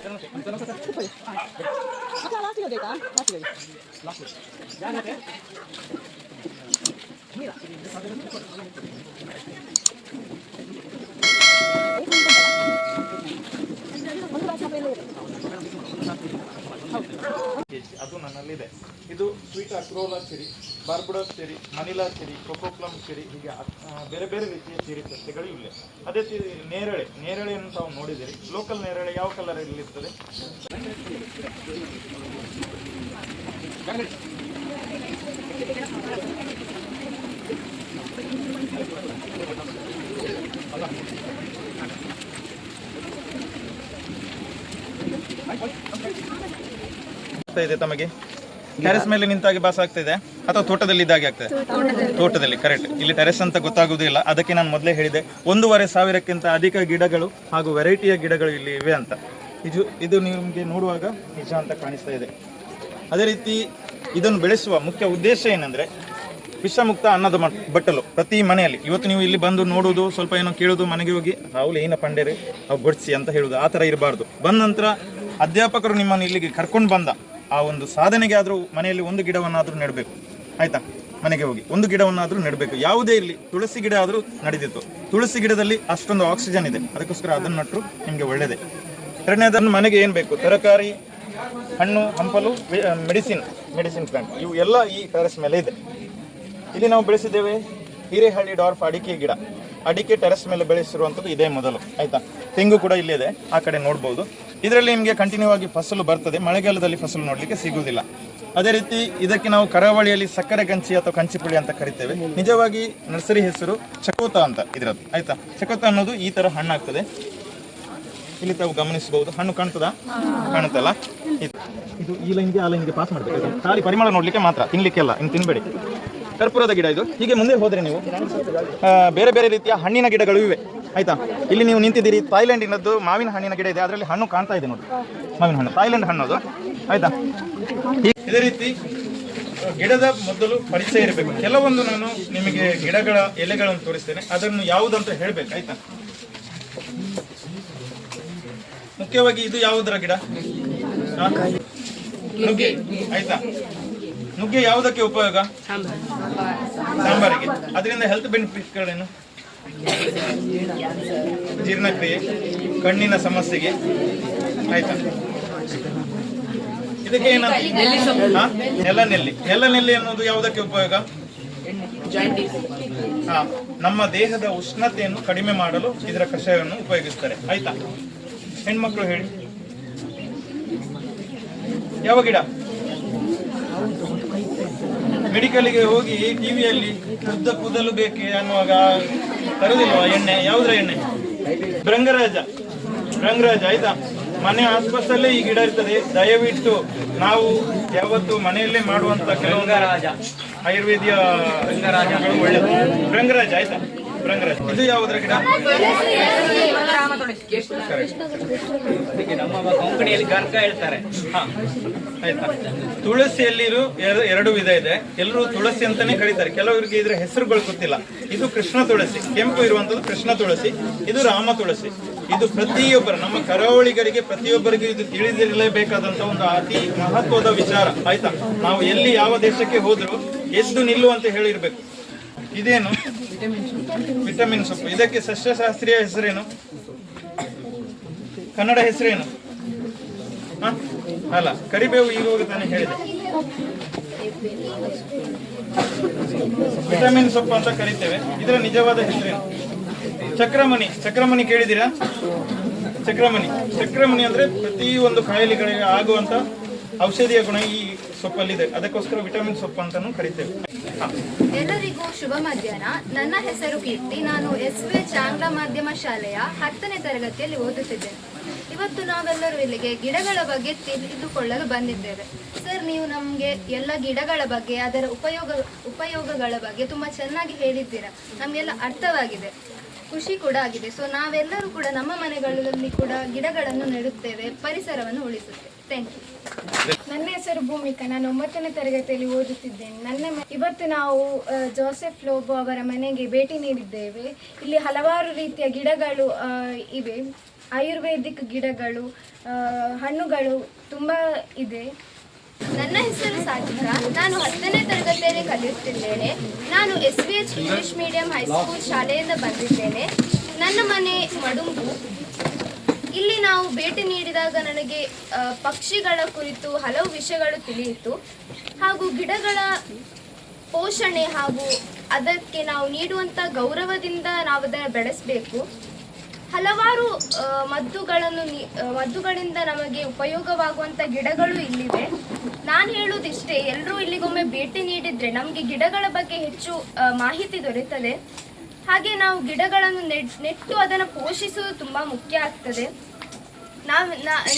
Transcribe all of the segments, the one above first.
Last हो जाएगा last हो जाएगा लास्ट जाना है ಅದು ನನ್ನಲ್ಲಿದೆ. ಇದು sweet acerola cherry Barbuda cherry Manila cherry cocoplum cherry ಹೀಗೆ ಬೇರೆ ಬೇರೆ ರೀತಿಯ ಚೆರಿ ಸಸ್ಯಗಳು ಇವೆ. ಅದೇ ರೀತಿ ನೇರಳೆ ನೇರಳೆಯನ್ನು ತಾವು ನೋಡಿದಿರಿ ಲೋಕಲ್ ನೇರಳೆ ಯಾವ ಕಲರ್ ಇರ್ತದೆ? ಆಗ್ತಾ ಇದೆ ತಮಗೆ? ಟೆರೆಸ್ ಮೇಲೆ ನಿಂತಾಗಿ ಬಾಸ ಆಗ್ತಾ ಇದೆ? ಅಥವಾ ತೋಟದಲ್ಲಿ ಇದ್ದಾಗೆ ಆಗ್ತದೆ ತೋಟದಲ್ಲಿ. ಕರೆಕ್ಟ್ ಇಲ್ಲಿ ಟೆರೆಸ್ ಅಂತ ಗೊತ್ತಾಗುವುದಿಲ್ಲ ಅದಕ್ಕೆ ನಾನು ಮೊದಲೇ ಹೇಳಿದೆ ಒಂದೂವರೆ ಸಾವಿರಕ್ಕಿಂತ ಅಧಿಕ ಗಿಡಗಳು ಹಾಗೂ ವೆರೈಟಿಯ ಗಿಡಗಳು ಇಲ್ಲಿ ಇವೆ ಅಂತ. ಇದು ಇದು ನಿಮಗೆ ನೋಡುವಾಗ ನಿಜ ಅಂತ ಕಾಣಿಸ್ತಾ ಇದೆ. ಅದೇ ರೀತಿ ಇದನ್ನು ಬೆಳೆಸುವ ಮುಖ್ಯ ಉದ್ದೇಶ ಏನಂದ್ರೆ ವಿಷಮುಕ್ತ ಅನ್ನದ ಬಟ್ಟಲು ಪ್ರತಿ ಮನೆಯಲ್ಲಿ. ಇವತ್ತು ನೀವು ಇಲ್ಲಿ ಬಂದು ನೋಡುವುದು ಸ್ವಲ್ಪ ಏನೋ ಕೇಳುದು ಮನೆಗೆ ಹೋಗಿ ರಾಹುಲ್ ಏನ ಪಂಡೇರಿ ಅವು ಬಡಿಸಿ ಅಂತ ಹೇಳುದು ಆ ಥರ ಇರಬಾರ್ದು. ಬಂದ ನಂತರ ಅಧ್ಯಾಪಕರು ನಿಮ್ಮನ್ನು ಇಲ್ಲಿಗೆ ಕರ್ಕೊಂಡು ಬಂದ. ಆ ಒಂದು ಸಾಧನೆಗೆ ಆದರೂ ಮನೆಯಲ್ಲಿ ಒಂದು ಗಿಡವನ್ನಾದರೂ ನೆಡಬೇಕು. ಆಯ್ತಾ? ಮನೆಗೆ ಹೋಗಿ ಒಂದು ಗಿಡವನ್ನಾದರೂ ನೆಡಬೇಕು. ಯಾವುದೇ ಇರಲಿ, ತುಳಸಿ ಗಿಡ ಆದರೂ ನಡೆದಿತ್ತು ತುಳಸಿ ಗಿಡದಲ್ಲಿ ಅಷ್ಟೊಂದು ಆಕ್ಸಿಜನ್ ಇದೆ. ಅದಕ್ಕೋಸ್ಕರ ಅದನ್ನು ನಟ್ಟರು ನಿಮಗೆ ಒಳ್ಳೆಯದೇ ಎರಡನೇದನ್ನು ಮನೆಗೆ ಏನು ಬೇಕು? ತರಕಾರಿ, ಹಣ್ಣು, ಹಂಪಲು ಮೆಡಿಸಿನ್ ಮೆಡಿಸಿನ್ ಪ್ಲಾಂಟ್. ಇವು ಎಲ್ಲ ಈ ಟೆರೆಸ್ ಮೇಲೆ ಇದೆ. ಇಲ್ಲಿ ನಾವು ಬೆಳೆಸಿದ್ದೇವೆ ಹಿರೇಹಳ್ಳಿ ಡಾರ್ಫ್ ಅಡಿಕೆ ಗಿಡ. ಅಡಿಕೆ ಟೆರೆಸ್ ಮೇಲೆ ಬೆಳೆಸಿರುವಂಥದ್ದು ಇದೇ ಮೊದಲು. ಆಯ್ತಾ? ತೆಂಗು ಕೂಡ ಇಲ್ಲಿದೆ ಆ ಕಡೆ ನೋಡ್ಬೋದು. ಇದರಲ್ಲಿ ನಿಮಗೆ ಕಂಟಿನ್ಯೂ ಆಗಿ ಫಸಲು ಬರ್ತದೆ, ಮಳೆಗಾಲದಲ್ಲಿ ಫಸಲು ನೋಡಲಿಕ್ಕೆ ಸಿಗುವುದಿಲ್ಲ. ಅದೇ ರೀತಿ ಇದಕ್ಕೆ ನಾವು ಕರಾವಳಿಯಲ್ಲಿ ಸಕ್ಕರೆ ಗಂಚಿ ಅಥವಾ ಕಂಚಿಪುಳಿ ಅಂತ ಕರಿತೇವೆ. ನಿಜವಾಗಿ ನರ್ಸರಿ ಹೆಸರು ಚಕೋತ ಅಂತ ಇದರದ್ದು. ಆಯ್ತಾ? ಚಕೋತ ಅನ್ನೋದು ಈ ತರ ಹಣ್ಣಾಗ್ತದೆ. ಇಲ್ಲಿ ತಾವು ಗಮನಿಸಬಹುದು. ಹಣ್ಣು ಕಾಣ್ತದ? ಕಾಣುತ್ತಲ್ಲ? ಇದು- ಈ ಲೈನ್ಗೆ, ಆ ಲೈನ್ಗೆ ಪಾಸ್ ಮಾಡಬೇಕು. ಖಾಲಿ ಪರಿಮಳ ನೋಡ್ಲಿಕ್ಕೆ ಮಾತ್ರ. ತಿನ್ಲಿಕ್ಕೆಲ್ಲ, ಇನ್ನು ತಿನ್ಬೇಡಿ. ಕರ್ಪೂರದ ಗಿಡ ಇದು. ಹೀಗೆ ಮುಂದೆ ಹೋದ್ರೆ ನೀವು ಬೇರೆ ಬೇರೆ ರೀತಿಯ ಹಣ್ಣಿನ ಗಿಡಗಳು ಇವೆ. ಆಯ್ತಾ? ಇಲ್ಲಿ ನೀವು ನಿಂತಿದ್ದೀರಿ. ಥೈಲ್ಯಾಂಡಿನದ್ದು ಮಾವಿನ ಹಣ್ಣಿನ ಗಿಡ ಇದೆ. ಅದರಲ್ಲಿ ಹಣ್ಣು ಕಾಣ್ತಾ ಇದೆ ನೋಡಿ ಮಾವಿನ ಹಣ್ಣು. ಥೈಲ್ಯಾಂಡ್ ಹಣ್ಣು ಅದು. ಆಯ್ತಾ? ಇದೇ ರೀತಿ ಗಿಡದ ಮೊದಲು ಪರಿಚಯ ಇರಬೇಕು. ಕೆಲವೊಂದು ನಾನು ನಿಮಗೆ ಗಿಡಗಳ ಎಲೆಗಳನ್ನು ತೋರಿಸ್ತೇನೆ. ಅದನ್ನು ಯಾವುದಂತ ಹೇಳಬೇಕು. ಆಯ್ತಾ? ಮುಖ್ಯವಾಗಿ ಇದು ಯಾವುದರ ಗಿಡ? ನುಗ್ಗೆ. ಆಯ್ತಾ? ನುಗ್ಗೆ ಯಾವುದಕ್ಕೆ ಉಪಯೋಗ? ಸಾಂಬಾರಿಗೆ. ಅದರಿಂದ ಹೆಲ್ತ್ ಬೆನಿಫಿಟ್ಗಳೇನು ಜೀರ್ಣಕ್ರಿಯೆ, ಕಣ್ಣಿನ ಸಮಸ್ಯೆಗೆ ಆಯ್ತಾ? ಇದಕ್ಕೆ ಏನಂತ? ನೆಲನೆಲ್ಲಿ. ನೆಲನೆಲ್ಲಿ ಅನ್ನೋದು ಯಾವುದಕ್ಕೆ ಉಪಯೋಗ? ಹಾ, ನಮ್ಮ ದೇಹದ ಉಷ್ಣತೆಯನ್ನು ಕಡಿಮೆ ಮಾಡಲು ಇದರ ಕಷಾಯವನ್ನು ಉಪಯೋಗಿಸ್ತಾರೆ. ಆಯ್ತಾ? ಹೆಣ್ಮಕ್ಳು ಹೇಳಿ. ಯಾವ ಗಿಡ? ಮೆಡಿಕಲ್ಗೆ ಹೋಗಿ ಟಿವಿಯಲ್ಲಿ ಉದ್ದ ಕೂದಲು ಬೇಕೆ ಅನ್ನುವಾಗ ತರುದಿಲ್ವಾ ಎಣ್ಣೆ? ಯಾವ್ದ್ರ ಎಣ್ಣೆ? ಭೃಂಗರಾಜ. ಭೃಂಗರಾಜ ಆಯ್ತಾ? ಮನೆ ಆಸ್ಪಾಸಲ್ಲೇ ಈ ಗಿಡ ಇರ್ತದೆ. ದಯವಿಟ್ಟು ನಾವು ಯಾವತ್ತು ಮನೆಯಲ್ಲೇ ಮಾಡುವಂತ ಕೆಲವೊಂದು ಆಯುರ್ವೇದಿಯ ರಂಗರಾಜಗಳು ಒಳ್ಳೆಯದು ಭೃಂಗರಾಜ ಆಯ್ತಾ? ಇದು ಯಾವುದ್ರ ಗಿಡ? ನಮ್ಮ ಕೊಂಕಣಿಯಲ್ಲಿ ಗರ್ಗ ಹೇಳ್ತಾರೆ. ಆಯ್ತಾ? ಎರಡು ವಿಧ ಇದೆ. ಎಲ್ಲರೂ ತುಳಸಿ ಅಂತಾನೆ ಕರೀತಾರೆ. ಕೆಲವರಿಗೆ ಇದ್ರ ಹೆಸರುಗಳು ಗೊತ್ತಿಲ್ಲ. ಇದು ಕೃಷ್ಣ ತುಳಸಿ. ಕೆಂಪು ಇರುವಂತದ್ದು ಕೃಷ್ಣ ತುಳಸಿ, ಇದು ರಾಮ ತುಳಸಿ. ಇದು ಪ್ರತಿಯೊಬ್ಬರು, ನಮ್ಮ ಕರಾವಳಿಗರಿಗೆ ಪ್ರತಿಯೊಬ್ಬರಿಗೂ ಇದು ತಿಳಿದಿರಲೇಬೇಕಾದಂತ ಒಂದು ಅತಿ ಮಹತ್ವದ ವಿಚಾರ. ಆಯ್ತಾ? ನಾವು ಎಲ್ಲಿ ಯಾವ ದೇಶಕ್ಕೆ ಹೋದ್ರು ಎದ್ದು ನಿಲ್ಲು ಅಂತ ಹೇಳಿರ್ಬೇಕು. ಇದೇನು? ವಿಟಮಿನ್ ಸೊಪ್ಪು. ಇದಕ್ಕೆ ಸಸ್ಯಶಾಸ್ತ್ರೀಯ ಹೆಸರೇನು? ಕನ್ನಡ ಹೆಸರೇನು? ಅಲ್ಲ, ಕರಿಬೇವು ಈರುವಾಗ ತಾನೇ ಹೇಳಿದೆ. ವಿಟಮಿನ್ ಸೊಪ್ಪು ಅಂತ ಕರಿತೇವೆ. ಇದರ ನಿಜವಾದ ಹೆಸರೇನು? ಚಕ್ರಮಣಿ. ಚಕ್ರಮಣಿ ಕೇಳಿದ್ದೀರಾ? ಚಕ್ರಮಣಿ. ಚಕ್ರಮಣಿ ಅಂದ್ರೆ ಪ್ರತಿ ಒಂದು ಕಾಯಿಲೆಗಳಿಗೆ ಆಗುವಂತ ಔಷಧಿಯ ಗುಣ ಈ ಸೊಪ್ಪಲ್ಲಿದೆ. ಅದಕ್ಕೋಸ್ಕರ ವಿಟಮಿನ್ ಸೊಪ್ಪು ಅಂತಾನು ಕರಿತೇವೆ. ಎಲ್ಲರಿಗೂ ಶುಭ ಮಧ್ಯಾಹ್ನ. ನನ್ನ ಹೆಸರು ಕೀರ್ತಿ. ನಾನು ಎಸ್ ವಿ ಆಂಗ್ಲ ಮಾಧ್ಯಮ ಶಾಲೆಯ ಹತ್ತನೇ ತರಗತಿಯಲ್ಲಿ ಓದುತ್ತಿದ್ದೇನೆ. ಇವತ್ತು ನಾವೆಲ್ಲರೂ ಇಲ್ಲಿಗೆ ಗಿಡಗಳ ಬಗ್ಗೆ ತಿಳಿದುಕೊಳ್ಳಲು ಬಂದಿದ್ದೇವೆ. ಸರ್, ನೀವು ನಮಗೆ ಎಲ್ಲ ಗಿಡಗಳ ಬಗ್ಗೆ, ಅದರ ಉಪಯೋಗ, ಉಪಯೋಗಗಳ ಬಗ್ಗೆ ತುಂಬ ಚೆನ್ನಾಗಿ ಹೇಳಿದ್ದೀರಾ. ನಮಗೆಲ್ಲ ಅರ್ಥವಾಗಿದೆ. ಖುಷಿ ಕೂಡ ಆಗಿದೆ. ಸೊ ನಾವೆಲ್ಲರೂ ಕೂಡ ನಮ್ಮ ಮನೆಗಳಲ್ಲಿ ಕೂಡ ಗಿಡಗಳನ್ನು ನೆಡುತ್ತೇವೆ, ಪರಿಸರವನ್ನು ಉಳಿಸುತ್ತೇವೆ. ನನ್ನ ಹೆಸರು ಭೂಮಿಕಾ. ನಾನು ಒಂಬತ್ತನೇ ತರಗತಿಯಲ್ಲಿ ಓದುತ್ತಿದ್ದೇನೆ. ನನ್ನ ಇವತ್ತು ನಾವು ಜೋಸೆಫ್ ಲೋಬೋ ಅವರ ಮನೆಗೆ ಭೇಟಿ ನೀಡಿದ್ದೇವೆ. ಇಲ್ಲಿ ಹಲವಾರು ರೀತಿಯ ಗಿಡಗಳು ಇವೆ. ಆಯುರ್ವೇದಿಕ್ ಗಿಡಗಳು ಹಣ್ಣುಗಳು ತುಂಬ ಇದೆ. ನನ್ನ ಹೆಸರು ಸಾಧಿಕಾ ನಾನು ಹತ್ತನೇ ತರಗತಿಯಲ್ಲಿ ಕಲಿಯುತ್ತಿದ್ದೇನೆ. ನಾನು S V H English medium high school ಶಾಲೆಯಿಂದ ಬಂದಿದ್ದೇನೆ. ನನ್ನ ಮನೆ ಮಡುಂಬು. ಇಲ್ಲಿ ನಾವು ಭೇಟಿ ನೀಡಿದಾಗ ನನಗೆ ಪಕ್ಷಿಗಳ ಕುರಿತು ಹಲವು ವಿಷಯಗಳು ತಿಳಿಯಿತು. ಹಾಗೂ ಗಿಡಗಳ ಪೋಷಣೆ ಹಾಗೂ ಅದಕ್ಕೆ ನಾವು ನೀಡುವಂಥ ಗೌರವದಿಂದ ನಾವು ಅದನ್ನು ಬೆಳೆಸಬೇಕು. ಹಲವಾರು ಮದ್ದುಗಳನ್ನು ಮದ್ದುಗಳಿಂದ ನಮಗೆ ಉಪಯೋಗವಾಗುವಂಥ ಗಿಡಗಳು ಇಲ್ಲಿವೆ. ನಾನು ಹೇಳುವುದಿಷ್ಟೇ ಎಲ್ಲರೂ ಇಲ್ಲಿಗೊಮ್ಮೆ ಭೇಟಿ ನೀಡಿದರೆ ನಮಗೆ ಗಿಡಗಳ ಬಗ್ಗೆ ಹೆಚ್ಚು ಮಾಹಿತಿ ದೊರೆಯುತ್ತದೆ ಹಾಗೆ ನಾವು ಗಿಡಗಳನ್ನು ನೆಟ್, ನೆಟ್ಟು ಅದನ್ನು ಪೋಷಿಸುವುದು ತುಂಬ ಮುಖ್ಯ ಆಗ್ತದೆ. ನಾವು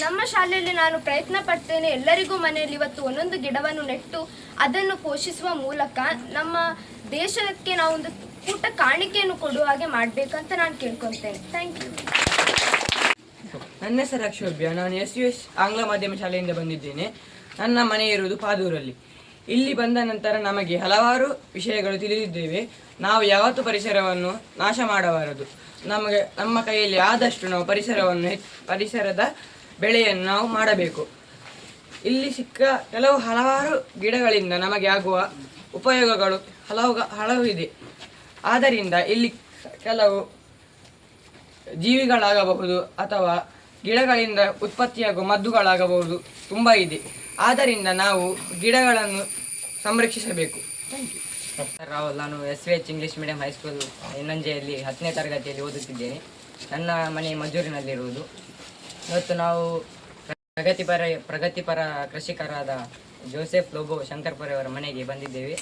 ನಮ್ಮ ಶಾಲೆಯಲ್ಲಿ ನಾನು ಪ್ರಯತ್ನ ಪಡ್ತೇನೆ ಎಲ್ಲರಿಗೂ ಮನೆಯಲ್ಲಿ ಇವತ್ತು ಒಂದೊಂದು ಗಿಡವನ್ನು ನೆಟ್ಟು ಅದನ್ನು ಪೋಷಿಸುವ ಮೂಲಕ ನಮ್ಮ ದೇಶಕ್ಕೆ ನಾವು ಒಂದು ಪುಟ್ಟ ಕಾಣಿಕೆಯನ್ನು ಕೊಡುವ ಹಾಗೆ ಮಾಡಬೇಕಂತ ನಾನು ಕೇಳ್ಕೊತೇನೆ ಥ್ಯಾಂಕ್ ಯು ನನ್ನ ಹೆಸರು ಅಕ್ಷೋಭ್ಯ. ನಾನು ಎಸ್ ಯು ಎಸ್ ಆಂಗ್ಲ ಮಾಧ್ಯಮ ಶಾಲೆಯಿಂದ ಬಂದಿದ್ದೇನೆ. ನನ್ನ ಮನೆ ಇರುವುದು ಪಾದೂರಲ್ಲಿ. ಇಲ್ಲಿ ಬಂದ ನಂತರ ನಮಗೆ ಹಲವಾರು ವಿಷಯಗಳು ತಿಳಿದಿದ್ದೇವೆ. ನಾವು ಯಾವತ್ತೂ ಪರಿಸರವನ್ನು ನಾಶ ಮಾಡಬಾರದು. ನಮಗೆ, ನಮ್ಮ ಕೈಯಲ್ಲಿ ಆದಷ್ಟು ನಾವು ಪರಿಸರವನ್ನು ಪರಿಸರದ ಬೆಳೆಯನ್ನು ನಾವು ಮಾಡಬೇಕು. ಇಲ್ಲಿ ಸಿಕ್ಕ ಕೆಲವು ಹಲವಾರು ಗಿಡಗಳಿಂದ ನಮಗೆ ಆಗುವ ಉಪಯೋಗಗಳು ಹಲವು ಹಲವು ಇದೆ. ಆದ್ದರಿಂದ ಇಲ್ಲಿ ಕೆಲವು ಜೀವಿಗಳಾಗಬಹುದು ಅಥವಾ ಗಿಡಗಳಿಂದ ಉತ್ಪತ್ತಿಯಾಗುವ ಮದ್ದುಗಳಾಗಬಹುದು. ತುಂಬ ಇದೆ. ಆದ್ದರಿಂದ ನಾವು ಗಿಡಗಳನ್ನು ಸಂರಕ್ಷಿಸಬೇಕು. ರಾಹುಲ್, ನಾನು S V H English medium high school ಇನ್ನಂಜೆಯಲ್ಲಿ ಹತ್ತನೇ ತರಗತಿಯಲ್ಲಿ ಓದುತ್ತಿದ್ದೇನೆ. ನನ್ನ ಮನೆ ಮಜೂರಿನಲ್ಲಿರುವುದು ಇವತ್ತು ನಾವು ಪ್ರಗತಿಪರ ಪ್ರಗತಿಪರ ಕೃಷಿಕರಾದ ಜೋಸೆಫ್ ಲೋಬೋ ಶಂಕರ್ಪುರೆಯವರ ಮನೆಗೆ ಬಂದಿದ್ದೇವೆ.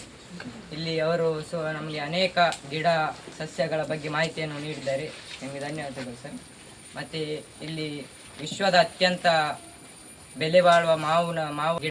ಇಲ್ಲಿ ಅವರು ಸೊ ನಮಗೆ ಅನೇಕ ಗಿಡ ಸಸ್ಯಗಳ ಬಗ್ಗೆ ಮಾಹಿತಿಯನ್ನು ನೀಡಿದ್ದಾರೆ. ನಿಮಗೆ ಧನ್ಯವಾದಗಳು ಸರ್. ಮತ್ತು ಇಲ್ಲಿ ವಿಶ್ವದ ಅತ್ಯಂತ ಬೆಲೆ ಬಾಳುವ ಮಾವಿನ ಮಾವು ಗಿಡ